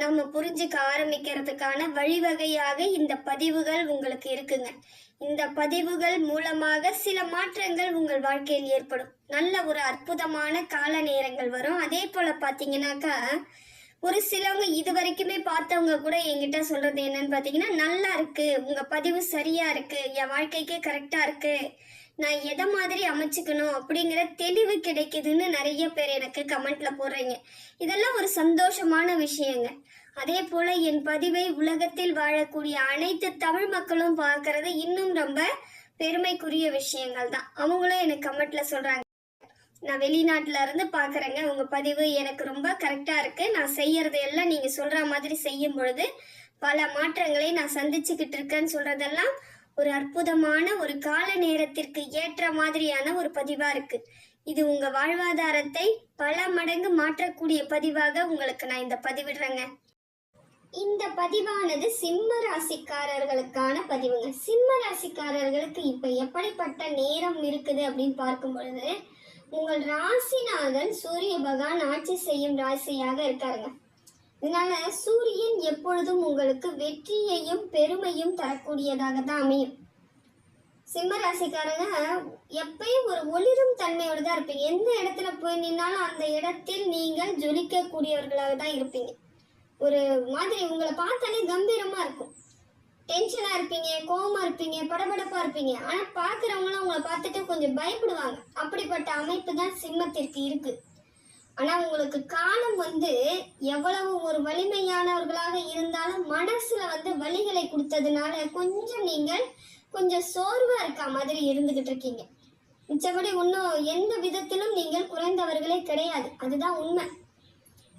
நம்ம புரிஞ்சுக்க ஆரம்பிக்கிறதுக்கான வழிவகையாக இந்த பதிவுகள் உங்களுக்கு இருக்குங்க. இந்த பதிவுகள் மூலமாக சில மாற்றங்கள் உங்கள் வாழ்க்கையில் ஏற்படும். நல்ல ஒரு அற்புதமான கால நேரங்கள் வரும். அதே போல பாத்தீங்கன்னாக்கா ஒரு சிலவங்க இது வரைக்குமே பார்த்தவங்க கூட என்கிட்ட சொல்றது என்னன்னு பாத்தீங்கன்னா நல்லா இருக்கு. உங்க பதிவு சரியா இருக்கு. என் வாழ்க்கைக்கே கரெக்டா இருக்கு. நான் எதை மாதிரி அமைச்சுக்கணும் அப்படிங்கிற தெளிவு கிடைக்குதுன்னு நிறைய பேர் எனக்கு கமெண்ட்ல போடுறீங்க. இதெல்லாம் ஒரு சந்தோஷமான விஷயங்க. அதே போல என் பதிவை உலகத்தில் வாழக்கூடிய அனைத்து தமிழ் மக்களும் பார்க்கறது இன்னும் ரொம்ப பெருமைக்குரிய விஷயங்கள் தான். அவங்களும் எனக்கு கமெண்ட்ல சொல்றாங்க. நான் வெளிநாட்டுல இருந்து பாக்குறேங்க உங்க பதிவு எனக்கு ரொம்ப கரெக்டா இருக்கு. நான் செய்யறது எல்லாம் நீங்க சொல்ற மாதிரி செய்யும் பொழுது பல மாற்றங்களை நான் சந்திச்சுக்கிட்டு இருக்கேன்னு சொல்றதெல்லாம் ஒரு அற்புதமான ஒரு கால நேரத்திற்கு ஏற்ற மாதிரியான ஒரு பதிவா இருக்கு. இது உங்க வாழ்வாதாரத்தை பல மடங்கு மாற்றக்கூடிய பதிவாக உங்களுக்கு நான் இந்த பதிவிடுறேங்க. இந்த பதிவானது சிம்ம ராசிக்காரர்களுக்கான பதிவுங்க. சிம்ம ராசிக்காரர்களுக்கு இப்ப எப்படிப்பட்ட நேரம் இருக்குது அப்படின்னு பார்க்கும் பொழுது உங்கள் ராசிநாதன் சூரிய பகவான் ஆட்சி செய்யும் ராசியாக இருக்காருங்க. இதனால சூரியன் எப்பொழுதும் உங்களுக்கு வெற்றியையும் பெருமையும் தரக்கூடியதாக தான் அமையும். சிம்ம ராசிக்காரங்க எப்பயும் ஒரு ஒளிரும் தன்மையோட தான் இருப்பீங்க. எந்த இடத்துல போய் நின்னாலும் அந்த இடத்தில் நீங்கள் ஜொலிக்கக்கூடியவர்களாக தான் இருப்பீங்க. ஒரு மாதிரி உங்களை பார்த்தாலே கம்பீரமா இருக்கும். டென்ஷனாக இருப்பீங்க கோபமாக இருப்பீங்க படபடப்பாக இருப்பீங்க. ஆனால் பார்க்குறவங்களாம் உங்களை பார்த்துட்டு கொஞ்சம் பயப்படுவாங்க. அப்படிப்பட்ட அமைப்பு தான் சிம்மத்திற்கு இருக்குது ஆனா உங்களுக்கு காலம் வந்து எவ்வளவு ஒரு வலிமையானவர்களாக இருந்தாலும் மனசுல வந்து வலிகளை கொடுத்ததுனால கொஞ்சம் நீங்கள் கொஞ்சம் சோர்வா இருக்க மாதிரி இருந்துகிட்டு இருக்கீங்க. மிச்சபடி இன்னும் எந்த விதத்திலும் நீங்கள் குறைந்தவர்களே கிடையாது. அதுதான் உண்மை.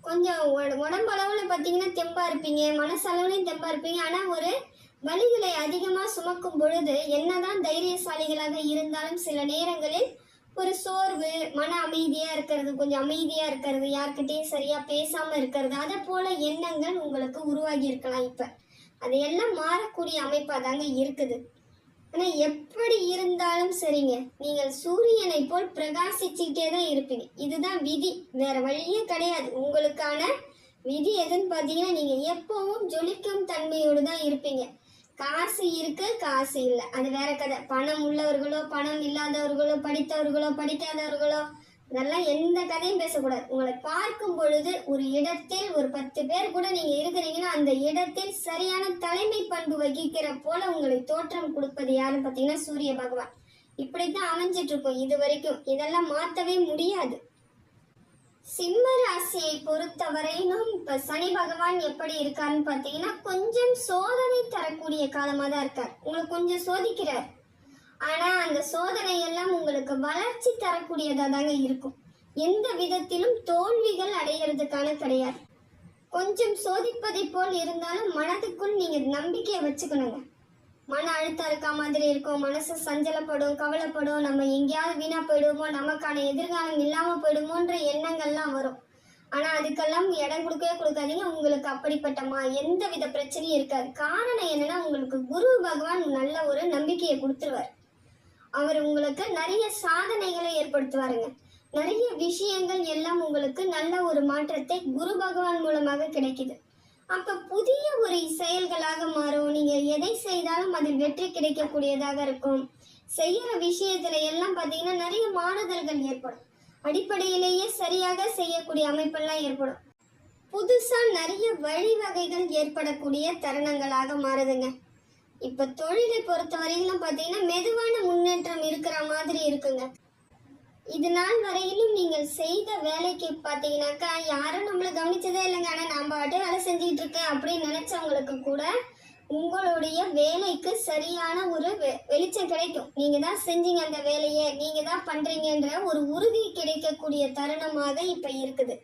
கொஞ்சம் உட- உடம்பளவுல பார்த்தீங்கன்னா தெம்பா இருப்பீங்க மனசளவுலையும் தெம்பா இருப்பீங்க. ஆனா ஒரு வலிகளை அதிகமாக சுமக்கும் பொழுது என்னதான் தைரியசாலிகளாக இருந்தாலும் சில நேரங்களில் ஒரு சோர்வு மன அமைதியா இருக்கிறது கொஞ்சம் அமைதியா இருக்கிறது யார்கிட்டயும் சரியா பேசாம இருக்கிறது அதை போல எண்ணங்கள் உங்களுக்கு உருவாகி இருக்கலாம் இப்ப. அதையெல்லாம் மாறக்கூடிய அமைப்பா தாங்க இருக்குது. ஆனா எப்படி இருந்தாலும் சரிங்க. நீங்கள் சூரியனை போல் பிரகாசிச்சுக்கிட்டே தான் இருப்பீங்க. இதுதான் விதி. வேற வழியே கிடையாது. உங்களுக்கான விதி எதுன்னு பார்த்தீங்கன்னா நீங்க எப்பவும் ஜொலிக்கும் தன்மையோடு தான் இருப்பீங்க. காசு இருக்கு காசு இல்லை. அது வேற கதை. பணம் உள்ளவர்களோ பணம் இல்லாதவர்களோ படித்தவர்களோ படிக்காதவர்களோ அதெல்லாம் எந்த கதையும் பேசக்கூடாது. உங்களை பார்க்கும் பொழுது ஒரு இடத்தில் ஒரு பத்து பேர் கூட நீங்க இருக்கிறீங்கன்னா அந்த இடத்தில் சரியான தலைமை பண்பு வகிக்கிற போல உங்களை தோற்றம் கொடுப்பது யாருன்னு பார்த்தீங்கன்னா சூரிய பகவான். இப்படித்தான் அமைஞ்சிட்டு இருக்கும். இது வரைக்கும் இதெல்லாம் மாத்தவே முடியாது. சிம்ம ராசியை பொறுத்தவரையிலும் இப்ப சனி பகவான் எப்படி இருக்காருன்னு பார்த்தீங்கன்னா கொஞ்சம் சோதனை தரக்கூடிய காலமா தான் இருக்கார். உங்களை கொஞ்சம் சோதிக்கிறார். ஆனா அந்த சோதனை எல்லாம் உங்களுக்கு வளர்ச்சி தரக்கூடியதா தாங்க இருக்கும். எந்த விதத்திலும் தோல்விகள் அடைகிறதுக்கான கிடையாது. கொஞ்சம் சோதிப்பதை போல் இருந்தாலும் மனதுக்குள் நீங்க நம்பிக்கையை வச்சுக்கணுங்க. மன அழுத்தம் இருக்க மாதிரி இருக்கும். மனசு சஞ்சலப்படும் கவலைப்படும். நம்ம எங்கேயாவது வீணா போயிடுவோமோ நமக்கான எதிர்காலம் இல்லாம போயிடுமோன்ற எண்ணங்கள்லாம் வரும். ஆனா அதுக்கெல்லாம் இடம் கொடுக்கவே கொடுக்காதீங்க. உங்களுக்கு அப்படிப்பட்டமா எந்த வித பிரச்சனையும் இருக்காது. காரணம் என்னன்னா உங்களுக்கு குரு பகவான் நல்ல ஒரு நம்பிக்கையை கொடுத்துருவார். அவர் உங்களுக்கு நிறைய சாதனைகளை ஏற்படுத்துவாருங்க. நிறைய விஷயங்கள் எல்லாம் உங்களுக்கு நல்ல ஒரு மாற்றத்தை குரு பகவான் மூலமாக கிடைக்குது. அப்ப புதிய ஒரு செயல்களாக மாறும். நீங்க எதை செய்தாலும் அதில் வெற்றி கிடைக்கக்கூடியதாக இருக்கும். செய்யற விஷயத்துல எல்லாம் பாத்தீங்கன்னா நிறைய மாறுதல்கள் ஏற்படும். அடிப்படையிலேயே சரியாக செய்யக்கூடிய அமைப்பெல்லாம் ஏற்படும். புதுசா நிறைய வழிவகைகள் ஏற்படக்கூடிய தருணங்களாக மாறுதுங்க. இப்ப தொழிலை பொறுத்த வரையிலும் பாத்தீங்கன்னா மெதுவான முன்னேற்றம் இருக்கிற மாதிரி இருக்குங்க. இது நாள் வரையிலும் நீங்கள் செய்த வேலைக்கு பார்த்தீங்கன்னாக்கா யாரும் நம்மளை கவனிச்சதே இல்லைங்க. ஆனால் நான் பாட்டு வேலை செஞ்சுக்கிட்டு இருக்கேன் அப்படின்னு நினச்சவங்களுக்கு கூட உங்களுடைய வேலைக்கு சரியான ஒரு வெ- வெளிச்சம் கிடைக்கும். நீங்க தான் செஞ்சீங்க அந்த வேலையை நீங்க தான் பண்றீங்கன்ற ஒரு உறுதி கிடைக்கக்கூடிய தருணமாக இப்ப இருக்குது.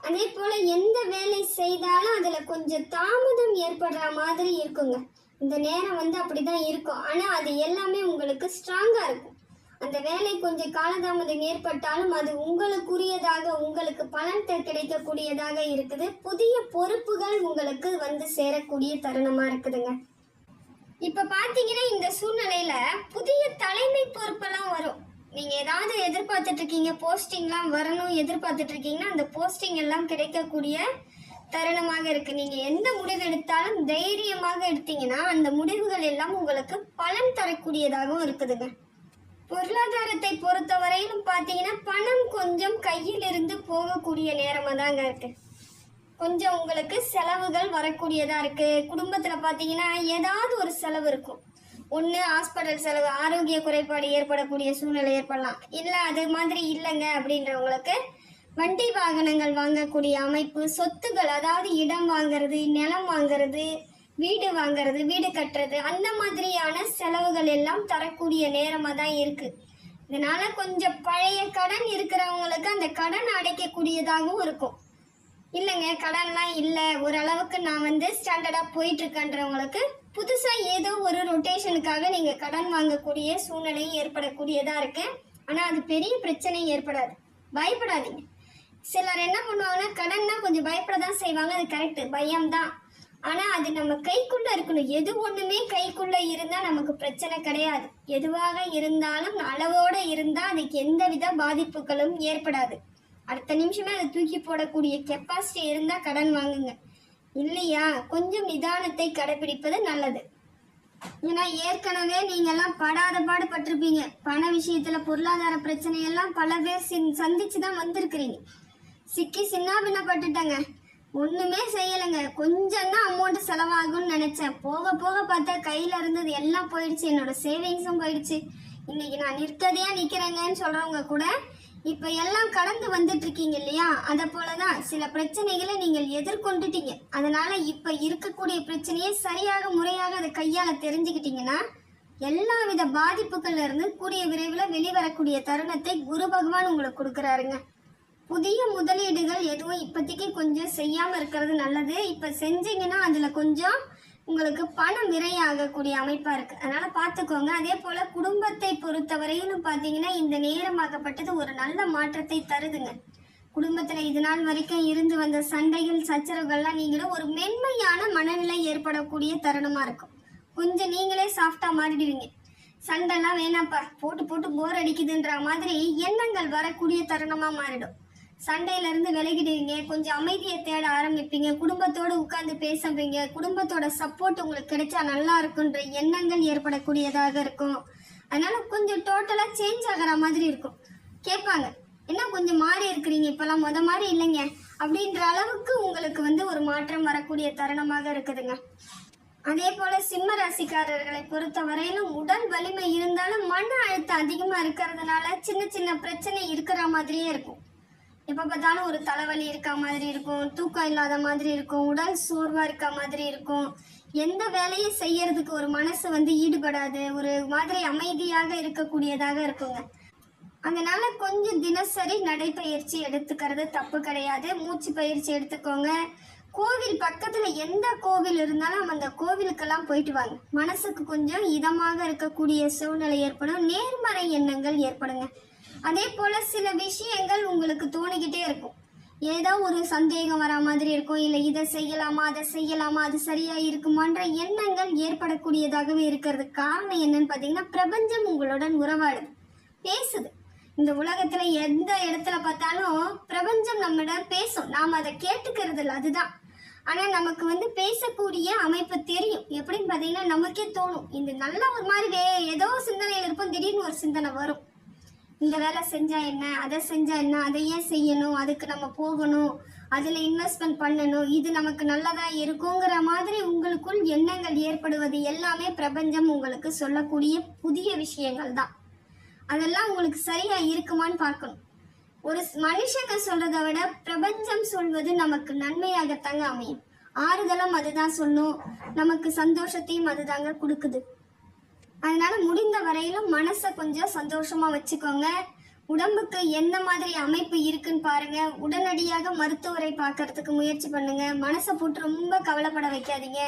அதே போல எந்த வேலை செய்தாலும் அதுல கொஞ்சம் தாமதம் ஏற்படுற மாதிரி இருக்குங்க. இந்த நேரம் வந்து அப்படிதான் இருக்கும். ஆனா அது எல்லாமே உங்களுக்கு ஸ்ட்ராங்கா இருக்கும். அந்த வேலை கொஞ்சம் காலதாமதம் ஏற்பட்டாலும் அது உங்களுக்குரியதாக உங்களுக்கு பலன் கிடைக்கக்கூடியதாக இருக்குது. புதிய பொறுப்புகள் உங்களுக்கு வந்து சேரக்கூடிய தருணமா இருக்குதுங்க. இப்ப பாத்தீங்கன்னா இந்த சூழ்நிலையில புதிய தலைமை பொறுப்பெல்லாம் வரும். நீங்க ஏதாவது எதிர்பார்த்துட்டு இருக்கீங்க போஸ்டிங்லாம் வரணும் எதிர்பார்த்துட்டு இருக்கீங்கன்னா அந்த போஸ்டிங் எல்லாம் கிடைக்கக்கூடிய தருணமாக இருக்கு. நீங்க எந்த முடிவு எடுத்தாலும் தைரியமாக எடுத்தீங்கன்னா அந்த முடிவுகள் எல்லாம் உங்களுக்கு பலன் தரக்கூடியதாகவும் இருக்குதுங்க. பொருளாதாரத்தை பொறுத்தவரையிலும் பார்த்தீங்கன்னா பணம் கொஞ்சம் கையில் இருந்து போகக்கூடிய நேரமாக தாங்க இருக்கு. கொஞ்சம் உங்களுக்கு செலவுகள் வரக்கூடியதாக இருக்கு. குடும்பத்தில் பார்த்தீங்கன்னா ஏதாவது ஒரு செலவு இருக்கும். ஒன்று ஹாஸ்பிட்டல் செலவு ஆரோக்கிய குறைபாடு ஏற்படக்கூடிய சூழ்நிலை ஏற்படலாம். இல்லை அது மாதிரி இல்லைங்க அப்படின்றவங்களுக்கு வண்டி வாகனங்கள் வாங்கக்கூடிய அமைப்பு சொத்துகள் அதாவது இடம் வாங்கிறது நிலம் வாங்குறது வீடு வாங்குறது வீடு கட்டுறது அந்த மாதிரியான செலவுகள் எல்லாம் தரக்கூடிய நேரமாக தான் இருக்கு. இதனால கொஞ்சம் பழைய கடன் இருக்கிறவங்களுக்கு அந்த கடன் அடைக்கக்கூடியதாகவும் இருக்கும். இல்லைங்க கடன்லாம் இல்லை. ஓரளவுக்கு நான் வந்து ஸ்டாண்டர்டாக போயிட்டுருக்கன்றவங்களுக்கு புதுசாக ஏதோ ஒரு ரொட்டேஷனுக்காக நீங்கள் கடன் வாங்கக்கூடிய சூழ்நிலை ஏற்படக்கூடியதாக இருக்கு. ஆனால் அது பெரிய பிரச்சனை ஏற்படாது. பயப்படாதீங்க. சிலர் என்ன பண்ணுவாங்கன்னா கடன்னா கொஞ்சம் பயப்பட தான் செய்வாங்க. அது கரெக்டு பயம் தான். ஆனால் அது நம்ம கைக்குள்ள இருக்கணும். எது ஒன்றுமே கைக்குள்ள இருந்தால் நமக்கு பிரச்சனை கிடையாது. எதுவாக இருந்தாலும் அளவோட இருந்தால் அதுக்கு எந்தவித பாதிப்புகளும் ஏற்படாது. அடுத்த நிமிஷமே அதை தூக்கி போடக்கூடிய கெப்பாசிட்டி இருந்தால் கடன் வாங்குங்க. இல்லையா? கொஞ்சம் நிதானத்தை கடைபிடிப்பது நல்லது. ஏன்னா ஏற்கனவே நீங்கெல்லாம் படாத பாடு பட்டிருப்பீங்க பண விஷயத்துல பொருளாதார பிரச்சனையெல்லாம் பல பேர் சந்திச்சுதான் தான் வந்திருக்கிறீங்க. சிக்கி சின்ன பின்னப்பட்டுட்டேங்க ஒண்ணுமே செய்யலைங்க. கொஞ்சம் தான் அமௌண்ட் செலவாகும்னு நினைச்சேன். போக போக பார்த்தா கையில இருந்தது எல்லாம் போயிடுச்சு. என்னோட சேவிங்ஸும் போயிடுச்சு. இன்னைக்கு நான் நிற்கதையா நிக்கிறேங்கன்னு சொல்றவங்க கூட இப்ப எல்லாம் கடந்து வந்துட்டு இருக்கீங்க இல்லையா? அத போலதான் சில பிரச்சனைகளை நீங்கள் எதிர்கொண்டுட்டீங்க. அதனால இப்ப இருக்கக்கூடிய பிரச்சனையை சரியாக முறையாக அதை கையாள தெரிஞ்சுக்கிட்டீங்கன்னா எல்லா வித பாதிப்புகள்ல இருந்து கூடிய விரைவில் வெளிவரக்கூடிய தருணத்தை குரு பகவான் உங்களுக்கு கொடுக்குறாருங்க. புதிய முதலீடுகள் எதுவும் இப்போதைக்கு கொஞ்சம் செய்யாமல் இருக்கிறது நல்லது. இப்போ செஞ்சீங்கன்னா அதில் கொஞ்சம் உங்களுக்கு பணம் விரையாகக்கூடிய அமைப்பாக இருக்குது அதனால் பார்த்துக்கோங்க. அதே போல் குடும்பத்தை பொறுத்தவரையிலும் பார்த்தீங்கன்னா இந்த நேரமாகப்பட்டது ஒரு நல்ல மாற்றத்தை தருதுங்க. குடும்பத்தில் இது நாள் வரைக்கும் இருந்து வந்த சண்டைகள் சச்சரவுகள்லாம் நீங்களும் ஒரு மென்மையான மனநிலை ஏற்படக்கூடிய தருணமாக இருக்கும். கொஞ்சம் நீங்களே சாஃப்டாக மாறிடுவீங்க. சண்டைலாம் வேணாப்பா போட்டு போட்டு போர் அடிக்குதுன்ற மாதிரி எண்ணங்கள் வரக்கூடிய தருணமாக மாறிடும். சண்டையில இருந்து விலகிடுவீங்க. கொஞ்சம் அமைதியை தேட ஆரம்பிப்பீங்க. குடும்பத்தோடு உட்கார்ந்து பேசுவீங்க. குடும்பத்தோட சப்போர்ட் உங்களுக்கு கிடைச்சா நல்லா இருக்குன்ற எண்ணங்கள் ஏற்படக்கூடியதாக இருக்கும். அதனால கொஞ்சம் டோட்டலா சேஞ்ச் ஆகிற மாதிரி இருக்கும். கேட்பாங்க. என்ன கொஞ்சம் மாறி இருக்கிறீங்க? இப்பெல்லாம் முத மாதிரி இல்லைங்க. அப்படின்ற அளவுக்கு உங்களுக்கு வந்து ஒரு மாற்றம் வரக்கூடிய தருணமாக இருக்குதுங்க. அதே போல சிம்ம ராசிக்காரர்களை பொறுத்த வரையிலும் உடல் வலிமை இருந்தாலும் மன அழுத்தம் அதிகமா இருக்கிறதுனால சின்ன சின்ன பிரச்சனை இருக்கிற மாதிரியே இருக்கும். எப்ப பார்த்தாலும் ஒரு தலைவலி இருக்க மாதிரி இருக்கும் தூக்கம் இல்லாத மாதிரி இருக்கும் உடல் சோர்வா இருக்க மாதிரி இருக்கும். எந்த வேலையும் செய்யறதுக்கு ஒரு மனசு வந்து ஈடுபடாது ஒரு மாதிரி அமைதியாக இருக்கக்கூடியதாக இருக்குங்க. அதனால கொஞ்சம் தினசரி நடைப்பயிற்சி எடுத்துக்கிறது தப்பு கிடையாது. மூச்சு பயிற்சி எடுத்துக்கோங்க. கோவில் பக்கத்துல எந்த கோவில் இருந்தாலும் அந்த கோவிலுக்கெல்லாம் போயிட்டு வாங்க. மனசுக்கு கொஞ்சம் இதமாக இருக்கக்கூடிய சூழ்நிலை ஏற்படும். நேர்மறை எண்ணங்கள் ஏற்படுங்க. அதே போல் சில விஷயங்கள் உங்களுக்கு தோணிக்கிட்டே இருக்கும். ஏதோ ஒரு சந்தேகம் வரா மாதிரி இருக்கும். இல்லை இதை செய்யலாமா அதை செய்யலாமா அது சரியாக இருக்குமான்ற எண்ணங்கள் ஏற்படக்கூடியதாகவே இருக்கிறது. காரணம் என்னன்னு பார்த்தீங்கன்னா பிரபஞ்சம் உங்களுடன் உறவாடுது. பேசுது. இந்த உலகத்தில் எந்த இடத்துல பார்த்தாலும் பிரபஞ்சம் நம்மிடம் பேசும். நாம் அதை கேட்டுக்கிறது இல்லை அதுதான். ஆனால் நமக்கு வந்து பேசக்கூடிய அமைப்பு தெரியும். எப்படின்னு பார்த்தீங்கன்னா நமக்கே தோணும். இந்த நல்ல ஒரு மாதிரி வே ஏதோ சிந்தனையில் இருப்போம். திடீர்னு ஒரு சிந்தனை வரும். இந்த வேலை செஞ்சா என்ன? அதை செஞ்சா என்ன? அதை ஏன் செய்யணும்? அதுக்கு நம்ம போகணும். அதில் இன்வெஸ்ட்மெண்ட் பண்ணணும். இது நமக்கு நல்லதா இருக்குங்கிற மாதிரி உங்களுக்குள் எண்ணங்கள் ஏற்படுவது எல்லாமே பிரபஞ்சம் உங்களுக்கு சொல்லக்கூடிய புதிய விஷயங்கள் தான். அதெல்லாம் உங்களுக்கு சரியா இருக்குமான்னு பார்க்கணும். ஒரு மனுஷங்க சொல்றதை விட பிரபஞ்சம் சொல்வது நமக்கு நன்மையாகத்தாங்க அமையும். ஆறுதலும் அதுதான் சொல்லும். நமக்கு சந்தோஷத்தையும் அதுதாங்க கொடுக்குது. அதனால முடிந்த வரையிலும் மனசை கொஞ்சம் சந்தோஷமா வச்சுக்கோங்க. உடம்புக்கு எந்த மாதிரி அமைப்பு இருக்குன்னு பாருங்க. உடனடியாக மருத்துவரை பார்க்கறதுக்கு முயற்சி பண்ணுங்க. மனசை போட்டு ரொம்ப கவலைப்பட வைக்காதீங்க.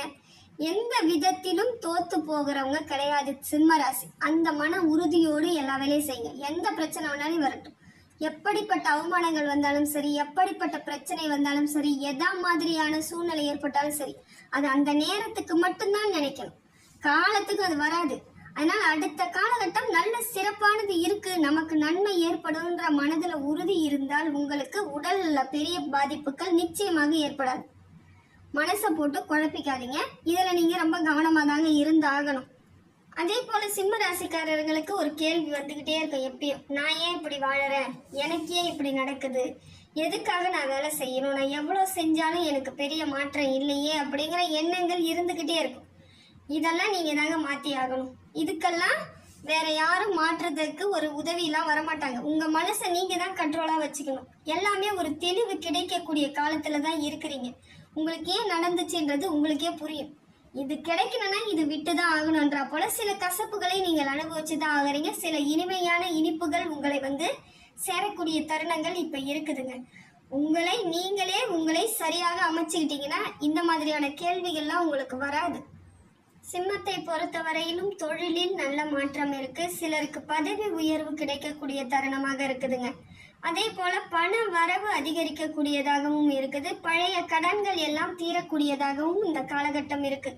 எந்த விதத்திலும் தோத்து போகிறவங்க கிடையாது சிம்ம ராசி. அந்த மன உறுதியோடு எல்லா வேலையும் செய்யுங்க. எந்த பிரச்சனை வேணாலும் வரட்டும். எப்படிப்பட்ட அவமானங்கள் வந்தாலும் சரி எப்படிப்பட்ட பிரச்சனை வந்தாலும் சரி எதா மாதிரியான சூழ்நிலை ஏற்பட்டாலும் சரி அது அந்த நேரத்துக்கு மட்டும்தான் நினைக்கணும். காலத்துக்கு அது வராது. ஆனால் அடுத்த காலகட்டம் நல்ல சிறப்பானது இருக்கு. நமக்கு நன்மை ஏற்படும்ன்ற மனதுல உறுதி இருந்தால் உங்களுக்கு உடல்ல பெரிய பாதிப்புகள் நிச்சயமாக ஏற்படாது. மனசை போட்டு குழப்பிக்காதீங்க. இதுல நீங்க ரொம்ப கவனமா தாங்க இருந்து ஆகணும் அதே போல சிம்ம ராசிக்காரர்களுக்கு ஒரு கேள்வி வந்துகிட்டே இருக்கும் எப்பயும். நான் ஏன் இப்படி வாழறேன்? எனக்கு ஏன் இப்படி நடக்குது? எதுக்காக நான் வேலை செய்யணும்? நான் எவ்வளோ செஞ்சாலும் எனக்கு பெரிய மாற்றம் இல்லையே அப்படிங்கிற எண்ணங்கள் இருந்துகிட்டே இருக்கும். இதெல்லாம் நீங்க தாங்க மாத்தி ஆகணும். இதுக்கெல்லாம் வேற யாரும் மாற்றுறதுக்கு ஒரு உதவியெல்லாம் வரமாட்டாங்க. உங்க மனசை நீங்க தான் கண்ட்ரோலா வச்சுக்கணும். எல்லாமே ஒரு தெளிவு கிடைக்கக்கூடிய காலத்துல தான் இருக்கிறீங்க. உங்களுக்கு ஏன் நடந்துச்சுன்றது உங்களுக்கே புரியும். இது கிடைக்கணும்னா இது விட்டு தான் ஆகணுன்ற போல சில கசப்புகளை நீங்கள் அனுபவிச்சு தான் ஆகுறீங்க. சில இனிமையான இனிப்புகள் உங்களை வந்து சேரக்கூடிய தருணங்கள் இப்ப இருக்குதுங்க. உங்களை நீங்களே உங்களை சரியாக அமைச்சுக்கிட்டீங்கன்னா இந்த மாதிரியான கேள்விகள்லாம் உங்களுக்கு வராது. சிம்மத்தை பொறுத்தவரையிலும் தொழிலில் நல்ல மாற்றம் இருக்கு. சிலருக்கு பதவி உயர்வு கிடைக்கக்கூடிய தருணமாக இருக்குதுங்க. அதே போல பண வரவு அதிகரிக்கக்கூடியதாகவும் இருக்குது. பழைய கடன்கள் எல்லாம் தீரக்கூடியதாகவும் இந்த காலகட்டம் இருக்கு.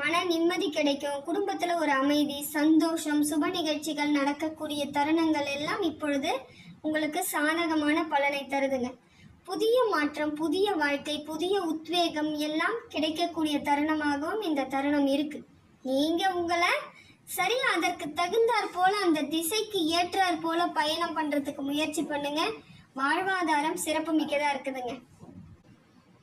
மன நிம்மதி கிடைக்கும். குடும்பத்துல ஒரு அமைதி சந்தோஷம் சுப நிகழ்ச்சிகள் நடக்கக்கூடிய தருணங்கள் எல்லாம் இப்பொழுது உங்களுக்கு சாதகமான பலனை தருதுங்க. புதிய மாற்றம் புதிய வாழ்க்கை புதிய உத்வேகம் எல்லாம் கிடைக்கக்கூடிய தருணமாகவும் இந்த தருணம் இருக்குது நீங்க உங்களை சரியா அதற்கு தகுந்தாற் போல அந்த திசைக்கு ஏற்றாற் போல பயணம் பண்றதுக்கு முயற்சி பண்ணுங்க. வாழ்வாதாரம் சிறப்பு மிக்கதா இருக்குதுங்க.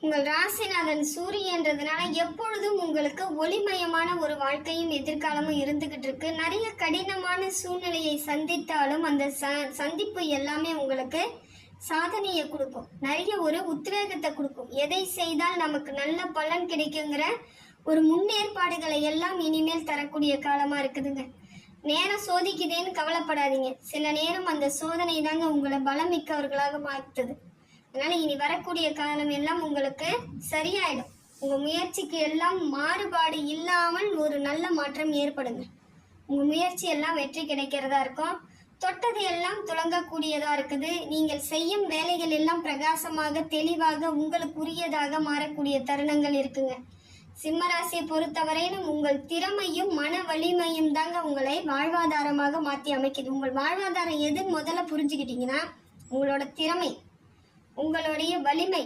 உங்கள் ராசிநாதன் சூரியன்றதுனால எப்பொழுதும் உங்களுக்கு ஒளிமயமான ஒரு வாழ்க்கையும் எதிர்காலமும் இருந்துகிட்டு இருக்கு. நிறைய கடினமான சூழ்நிலையை சந்தித்தாலும் அந்த ச- சந்திப்பு எல்லாமே உங்களுக்கு சாதனையை கொடுக்கும். நிறைய ஒரு உத்வேகத்தை கொடுக்கும். எதை செய்தால் நமக்கு நல்ல பலன் கிடைக்குங்கிற ஒரு முன்னேற்பாடுகளை எல்லாம் இனிமேல் தரக்கூடிய காலமா இருக்குதுங்க. நேரம் சோதிக்குதேன்னு கவலைப்படாதீங்க. சில நேரம் அந்த சோதனை தாங்க உங்களை பலம் மிக்கவர்களாக மாற்றுது. அதனால இனி வரக்கூடிய காலம் எல்லாம் உங்களுக்கு சரியாயிடும். உங்க முயற்சிக்கு எல்லாம் மாறுபாடு இல்லாமல் ஒரு நல்ல மாற்றம் ஏற்படுங்க. உங்க முயற்சி எல்லாம் வெற்றி கிடைக்கிறதா இருக்கும். தொட்டது எல்லாம் துளங்கக்கூடியதா இருக்குது. நீங்கள் செய்யும் வேலைகள் எல்லாம் பிரகாசமாக தெளிவாக உங்களுக்குரியதாக மாறக்கூடிய தருணங்கள் இருக்குங்க. சிம்மராசியை பொறுத்தவரையிலும் உங்கள் திறமையும் மன வலிமையும் தாங்க உங்களை வாழ்வாதாரமாக மாற்றி அமைக்குது. உங்கள் வாழ்வாதாரம் எதுன்னு முதல்ல புரிஞ்சுக்கிட்டீங்கன்னா உங்களோட திறமை உங்களுடைய வலிமை.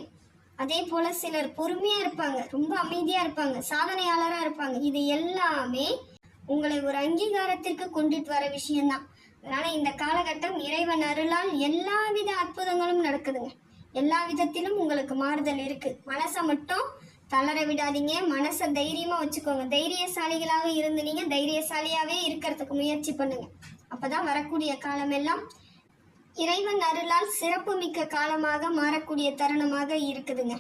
அதே போல சிலர் பொறுமையா இருப்பாங்க ரொம்ப அமைதியா இருப்பாங்க சாதனையாளரா இருப்பாங்க. இது எல்லாமே உங்களை ஒரு அங்கீகாரத்திற்கு கொண்டுட்டு வர விஷயம்தான். அதனால இந்த காலகட்டம் இறைவன் அருளால் எல்லா வித அற்புதங்களும் நடக்குதுங்க. எல்லா விதத்திலும் உங்களுக்கு மாறுதல் இருக்கு. மனசை மட்டும் தளர விடாதீங்க. மனசை தைரியமா வச்சுக்கோங்க. தைரியசாலிகளாக இருந்து நீங்க தைரியசாலியாவே இருக்கிறதுக்கு முயற்சி பண்ணுங்க. அப்பதான் வரக்கூடிய காலமெல்லாம் இறைவன் அருளால் சிறப்புமிக்க காலமாக மாறக்கூடிய தருணமாக இருக்குதுங்க.